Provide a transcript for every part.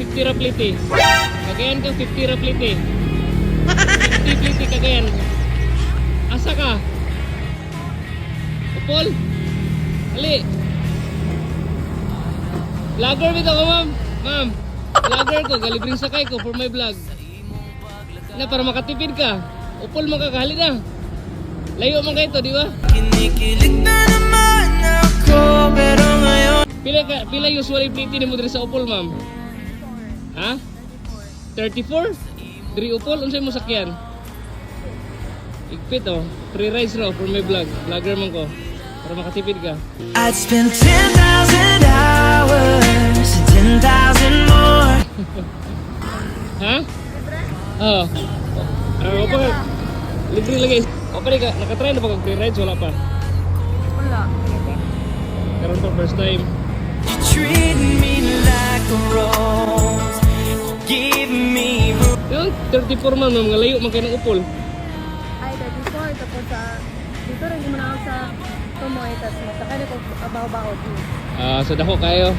50 ra plite. Kagayan ka 50 ra plite. 50 plite kagayan. Asa ka? Upol? Ali. Vlogger bitaw ko, ma'am. Ma'am, vlogger ko. Galibring sakay ko for my vlog. Na para makatipid ka. Upol makakahali na. Layo man kayo to, di ba? Kinikilig na naman ako Pero ngayon Pila ka pila usually plate ni mo sa Upol, ma'am? Ha? 34? Diri Upol unsay mo sakyan? Igpit oh. Free rides no for my vlog. Vlogger man ko. Para makatipid ka. I'd spend 10,000 hours 10,000 more Ha? Oo. Ah, opo. Libre lagi. O pa ka, nakatry na ba kag free rides wala pa? Wala. Wala pa. Karon pa first time. You treat me like a rose 34 man, ma'am, nga layo man kayo ng Upol. Ay, dahil before, tapos sa, dito rin ako sa Tumoy, tapos masakay na ko abaw-baw. Ah, so dako kayo.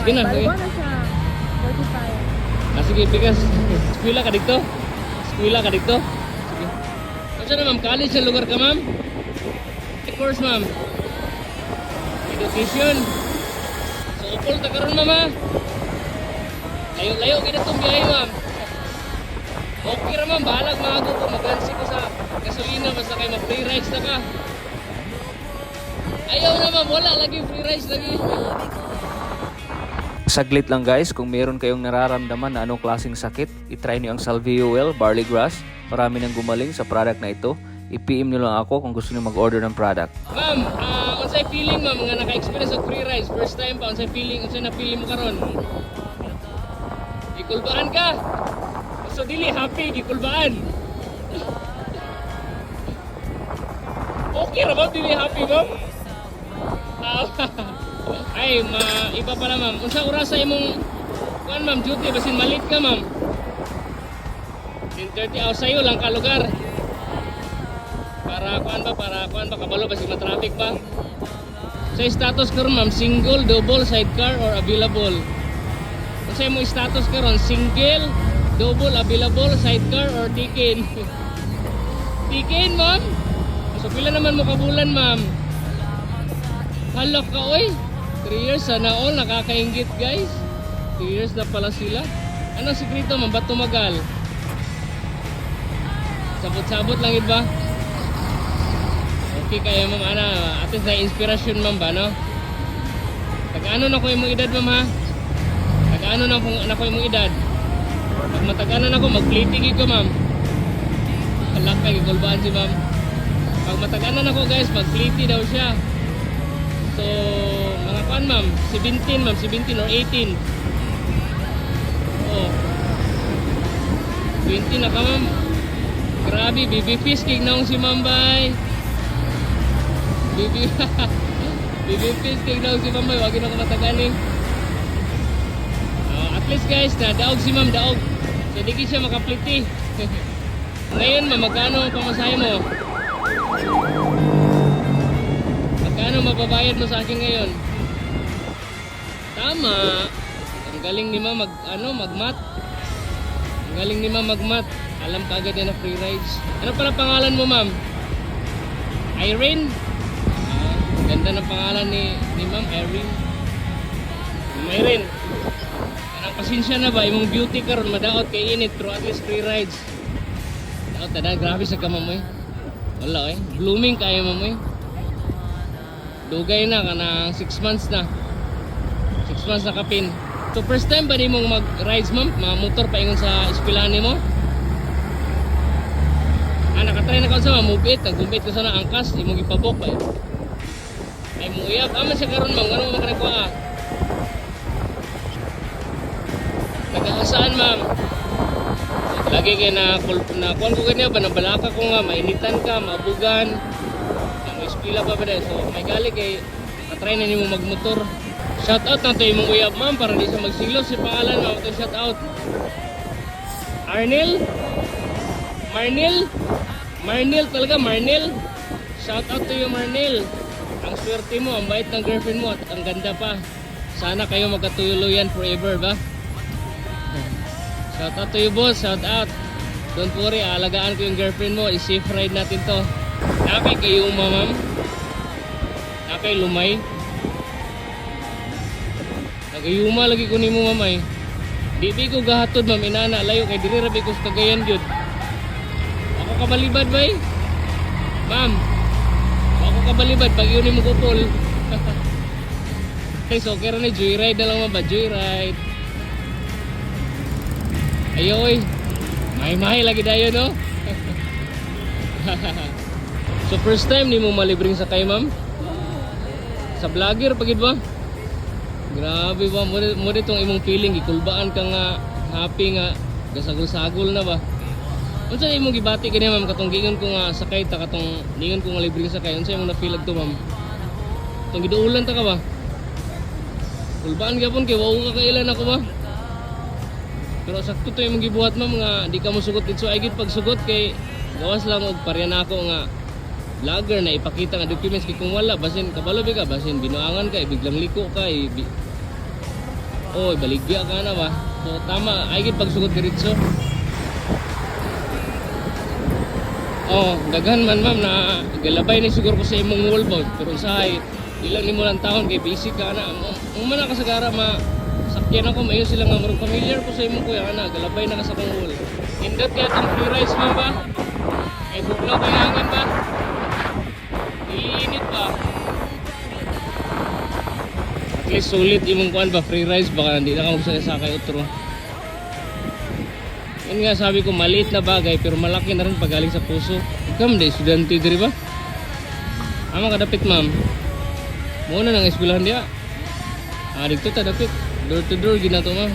Sige na, sige. Baliwan na siya. 45. Ah, sige, pikas. Eskwela ka dito? Eskwela ka dito? Sige. Ano na, ma'am? College sa lugar ka, ma'am? Of course, ma'am. Education. So, upol ta karon ma'am, ha? Layo-layo, kita itong biyahe, ma'am. Okay ra, ma'am. Bahalag mga ko. Magansi ko sa gasolina. Basta kayo mag-free rides na ka. Ayaw na, ma'am. Wala. Lagi free rides lagi. Saglit lang guys, kung meron kayong nararamdaman na anong klaseng sakit, itry nyo ang Salvio Well Barley Grass. Marami nang gumaling sa product na ito. I-PM nyo lang ako kung gusto nyo mag-order ng product. Ma'am, ah, unsay feeling ma'am nga naka-experience og free rides first time pa unsay feeling unsay na feeling mo karon? Gikulbaan ka. So dili happy gikulbaan. okay ra ba dili happy ma'am? Ah, Ay, ma iba pala ma'am. Unsa oras sa imong kuan ma'am duty basin malit ka ma'am? 10:30 aw sayo lang ka lugar. Para kuan ba para kuan ba kabalo basi ma-traffic ba? Sa status karon ma'am, single, double, sidecar or available. Unsa mo status karon? Single, double, available, sidecar or tikin? tikin ma'am? So pila naman mo kabulan ma'am? Halok ka oy. 3 years sana all nakakaingit guys. 3 years na pala sila. Ano ang sikreto ma'am? Ba't tumagal? Sabot-sabot lang yun ba? Okay kayo ma'am, ana, at least na inspirasyon ma'am ba, no? Tag-ano na ko imong edad ma'am ha? Tag-ano na ko imong edad? Pag matag-ano na ko, mag-plitigi ko ma'am. Kalak kay gulbaan si ma'am. Pag matag-ano na ko guys, mag-pliti daw siya. So, mga kuan ma'am, 17 ma'am, 17 or 18. Oo. 20 na ka ma'am. Grabe, baby fish king naong si ma'am bay. Baby fish king naong si ma'am bay, wag na ko mataganing. Oh, at least guys, na daog si ma'am, daog. So, di siya makapliti. Ngayon, ma'am, magkano ang pamasahe mo? Magkano mababayad mo sa akin ngayon? Tama. Ang galing ni ma'am mag ano, magmat. Ang galing ni ma'am magmat. Alam ka agad yan na free rides. Ano pala pangalan mo, ma'am? Irene? Ah, ganda ng pangalan ni ni ma'am Irene. Irene. Anong pasensya na ba imong beauty karon madaot kay init pero at least free rides. Daot na grabe sa kamamoy. Wala eh. Blooming kayo mamoy. Dugay na kanang 6 months na. 6 months na kapin. So first time ba ni mong mag-rides ma'am? Mga motor pa ingon sa eskwelahan nimo? Ah, nakatry na ka sa mabit. Nagbumit ka sa na angkas. Imong ipabok ba eh. Ay mo uyab. Ah, man siya karon ma'am. Ganun mo makanagwa ah. Nag-aasaan ma'am? Lagi kayo na, na kuhan ko ganyan ba, nabalaka ko nga, mainitan ka, maabugan, na may spila pa ba dahil. So, may gali kay, katry na nimo magmotor. Shout out na to imong uyab ma'am, para di sa magsilo si pangalan mo, to shout out. Arnel? Marnel? Marnel talaga, Marnel? Shout out to you Marnel. Ang swerte mo, ang bait ng girlfriend mo at ang ganda pa. Sana kayo magkatuluyan forever ba? Shout out to you boss, shout out. Don't worry, aalagaan ko yung girlfriend mo. I-safe ride natin to. Napay kayo ma'am. Napay lumay. Nagayuma lagi ko ni mo mamay. Di di ko gahatod ma'am inana layo kay diri rabi ko sa Cagayan gyud. Ako kabalibad bay. Ma'am. Ako kabalibad pag yun mo kupol. So okay ra ni joyride na lang ba? Joyride. Ayoy. May-may lagi dayo no. so first time ni mo malibring sa kay ma'am? Sa vlogger pagid ba? Grabe ba mo mo ditong imong feeling gikulbaan ka nga happy nga gasagol-sagol na ba? Unsa imong gibati kini ma'am katong gingon ko nga sakay ta katong gingon ko nga libre sakay unsa imong na-feel to ma'am? Tong giduulan ta ka ba? Kulbaan gyapon kay wa ka kailan ako ba? Pero sakto to imong gibuhat ma'am nga di ka mo sugot dito ay gid pagsugot kay gawas lang og parya na ako nga vlogger na ipakita nga documents kay kung wala basin kabalo ka basin binuangan ka biglang liko ka ibi Oh, baligya ka na ba? So tama, ay gid pagsugot diretso. Oh, daghan man ma'am na galabay ni siguro ko sa imong wallbound pero usahay ilang nimo lang taon kay basic ka na. Ang man ka sagara ma sakyan ako mayo sila nga murag familiar ko sa imong kuya ana galabay na ka sa kong wall. Indot kaya tong free rice mo ba? Eh buglaw kay hangin ba? Iinit ba? At least sulit imong kuan ba free rice baka hindi na ka magsakay utro. Yun nga sabi ko maliit na bagay pero malaki na rin pagaling sa puso. Ikaw di estudyante diri ba? Ama kadapit ma'am. Muna nang eskwelahan dia. Ah dito ta dapit. Door to door ginato ma'am.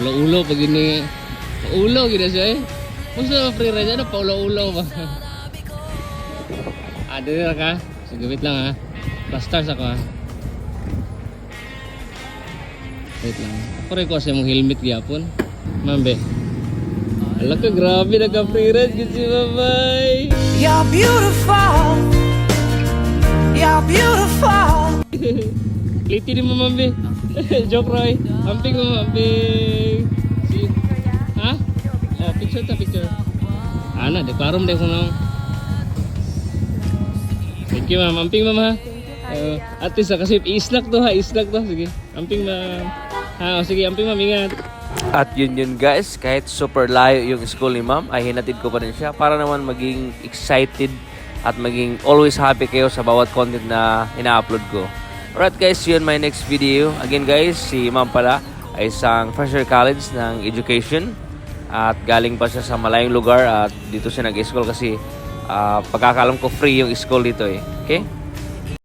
Ulo-ulo pag ini ulo gina siya eh. Musta free rice ano pa ulo-ulo ba? ah diri ra ka. Sige wait lang ha. Plastars ako ha. Wait lang. Ako rin ko sa mong helmet gyapon. Mambe. Ala ka, grabe nagka-free ride gid si. You're beautiful. Kliti ni mo mambe. Joke Roy. Amping mo amping. Si Ha? Oh, picture ta picture. Ana, de parom de ko na. Thank you ma'am. Amping ma'am ha. Uh, at least ah, kasi i-snack to ha, i-snack to. Sige. Amping ma'am. Ha, oh, sige, amping ma'am, ingat. At yun yun guys, kahit super layo yung school ni ma'am, ay hinatid ko pa rin siya para naman maging excited at maging always happy kayo sa bawat content na ina-upload ko. Alright guys, yun my next video. Again guys, si ma'am pala ay isang fresher college ng education at galing pa siya sa malayong lugar at dito siya nag-school kasi ah, pagkakalam ko free yung school dito eh. Okay?